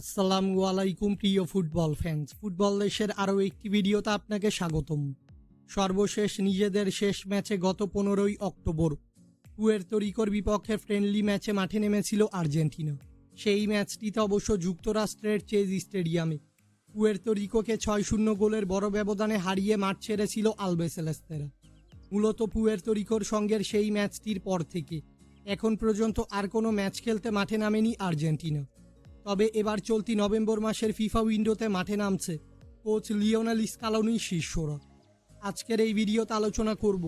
আসসালামু আলাইকুম, প্রিয় ফুটবল ফ্যান্স ফুটবল দেশের আরও একটি ভিডিওতে আপনাকে স্বাগতম। সর্বশেষ নিজেদের শেষ ম্যাচে গত পনেরোই অক্টোবর পুয়ের্তো রিকোর বিপক্ষে ফ্রেন্ডলি ম্যাচে মাঠে নেমেছিল আর্জেন্টিনা। সেই ম্যাচটিতে অবশ্য যুক্তরাষ্ট্রের চেজ স্টেডিয়ামে পুয়ের্তো রিকোকে ছয় শূন্য গোলের বড় ব্যবধানে হারিয়ে মাঠ ছেড়েছিল আলবেসেলেস্তেরা মূলত পুয়ের্তো রিকোর সঙ্গের সেই ম্যাচটির পর থেকে, এখন পর্যন্ত আর কোনো ম্যাচ খেলতে মাঠে নামেনি আর্জেন্টিনা। তবে এবার চলতি নভেম্বর মাসের ফিফা উইন্ডোতে মাঠে নামছে কোচ লিওনাল স্কালোনির শিষ্যরা। আজকের এই ভিডিওতে আলোচনা করব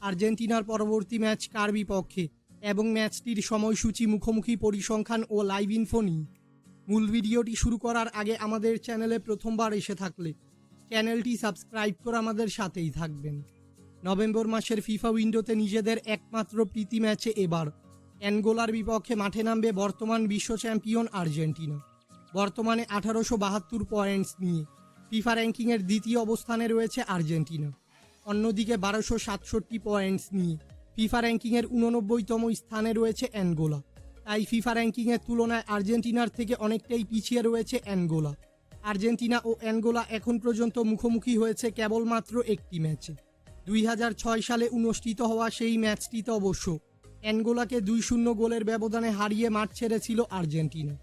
আর্জেন্টিনার পরবর্তী ম্যাচ কার বিপক্ষে এবং ম্যাচটির সময়সূচি, মুখোমুখি পরিসংখ্যান ও লাইভ ইনফো নিয়ে। মূল ভিডিওটি শুরু করার আগে আমাদের চ্যানেলে প্রথমবার এসে থাকলে চ্যানেলটি সাবস্ক্রাইব করে আমাদের সাথেই থাকবেন। নভেম্বর মাসের ফিফা উইন্ডোতে নিজেদের একমাত্র প্রীতি ম্যাচে এবার অ্যানগোলার বিপক্ষে মাঠে নামবে বর্তমান বিশ্ব চ্যাম্পিয়ন আর্জেন্টিনা। বর্তমানে আঠারোশো বাহাত্তর পয়েন্টস নিয়ে ফিফা র্যাঙ্কিংয়ের দ্বিতীয় অবস্থানে রয়েছে আর্জেন্টিনা। অন্যদিকে বারোশো সাতষট্টি পয়েন্টস নিয়ে ফিফা র্যাঙ্কিংয়ের উননব্বইতম স্থানে রয়েছে অ্যানগোলা তাই ফিফা র্যাঙ্কিংয়ের তুলনায় আর্জেন্টিনার থেকে অনেকটাই পিছিয়ে রয়েছে অ্যানগোলা আর্জেন্টিনা ও অ্যানগোলা এখন পর্যন্ত মুখোমুখি হয়েছে কেবলমাত্র একটি ম্যাচে। দুই হাজার ছয় সালে অনুষ্ঠিত হওয়া সেই ম্যাচটিতে অবশ্য অ্যানগোলাকে দুই শূন্য গোলের ব্যবধানে হারিয়ে মাঠ ছেড়েছিল আর্জেন্টিনা।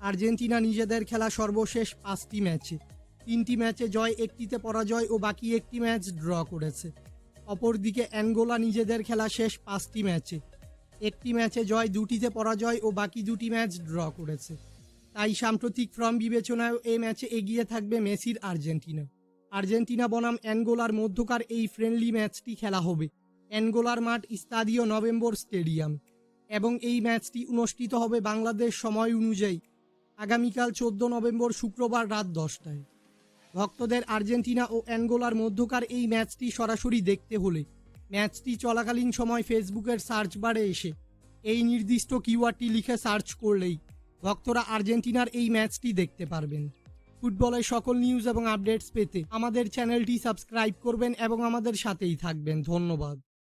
আর্জেন্টিনা নিজেদের খেলা সর্বশেষ পাঁচটি ম্যাচে। তিনটি ম্যাচে জয়, একটিতে পরাজয় ও বাকি একটি ম্যাচ ড্র করেছে। অপরদিকে অ্যানগোলা নিজেদের খেলা শেষ পাঁচটি ম্যাচে। একটি ম্যাচে জয়, দুটিতে পরাজয় ও বাকি দুটি ম্যাচ ড্র করেছে। তাই সাম্প্রতিক ফর্ম বিবেচনায় এই ম্যাচে এগিয়ে থাকবে মেসির আর্জেন্টিনা। আর্জেন্টিনা বনাম অ্যানগোলার মধ্যকার এই ফ্রেন্ডলি ম্যাচটি খেলা হবে। অ্যানগোলার মাঠ স্তাদিও নভেম্বর স্টেডিয়াম এবং এই ম্যাচটি অনুষ্ঠিত হবে বাংলাদেশ সময় অনুযায়ী আগামীকাল চোদ্দ নভেম্বর শুক্রবার রাত দশটায়। ভক্তদের আর্জেন্টিনা ও অ্যাঙ্গোলার মধ্যকার এই ম্যাচটি সরাসরি দেখতে হলে ম্যাচটি চলাকালীন সময় ফেসবুকের সার্চ বারে এসে এই নির্দিষ্ট কিওয়ার্ডটি লিখে সার্চ করলেই ভক্তরা আর্জেন্টিনার এই ম্যাচটি দেখতে পারবেন। ফুটবলের সকল নিউজ এবং আপডেটস পেতে আমাদের চ্যানেলটি সাবস্ক্রাইব করবেন এবং আমাদের সাথেই থাকবেন। ধন্যবাদ।